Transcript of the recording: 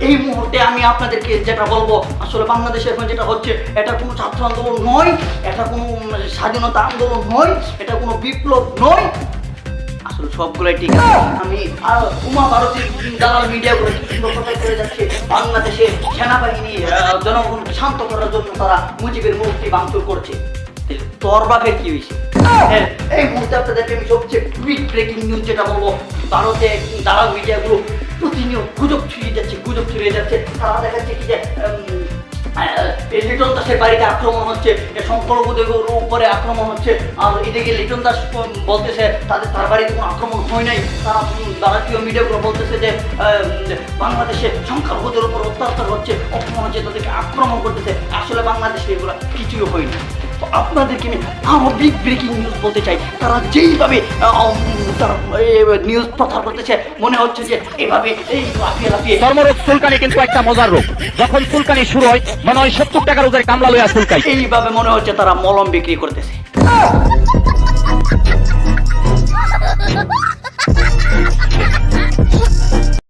এই মুহূর্তে আমি আপনাদেরকে যেটা বলব আসলে বাংলাদেশে এখন যেটা হচ্ছে এটা কোনো ছাত্র আন্দোলন নয় এটা কোনো স্বাধীনতা আন্দোলন নয় এটা কোনো বিপ্লব নয়। আসলে ঠিক আমি উমা ভারতীর দালাল মিডিয়াগুলো কথা করে যাচ্ছে বাংলাদেশে সেনাবাহিনী জনগণকে শান্ত করার জন্য তারা মুজিবের মূর্তি ভাঙচুর করছে। তোর কি হয়েছে? হ্যাঁ, এই মুহূর্তে আপনাদেরকে আমি সবচেয়ে কুইক ব্রেকিং নিউজ যেটা বলব ভারতে দালাল মিডিয়াগুলো প্রতিনিয়ত গুজব ছড়িয়ে যাচ্ছে, গুজব ছড়িয়ে যাচ্ছে। তারা দেখাচ্ছে কি যে লিটন দাসের বাড়িতে আক্রমণ হচ্ছে সংখ্যালঘুদের উপরে আক্রমণ হচ্ছে। আর এদিকে লিটন দাস বলতেছে, তাদের, তার বাড়িতে কোনো আক্রমণ হয় নাই। তারা ভারতীয় মিডিয়াগুলো বলতেছে যে বাংলাদেশে সংখ্যালঘুদের উপর অত্যাচার হচ্ছে, অপমান হচ্ছে, তাদেরকে আক্রমণ করতেছে। আসলে বাংলাদেশে এগুলো কিছুই হয়নি তো আপনাদেরকে আমি আরও বিগ ব্রেকিং নিউজ বলতে চাই। তারা যেইভাবে তারা নিউজ প্রচার করতেছে মনে হচ্ছে যে এভাবে এই লাফিয়ে লাফিয়ে চর্মরোগ চুলকানি কিন্তু একটা মজার রোগ। যখন চুলকানি শুরু হয় মনে হয় সত্তর টাকার উপরে কামলা লইয়া চুলকাই। এইভাবে মনে হচ্ছে তারা মলম বিক্রি করতেছে।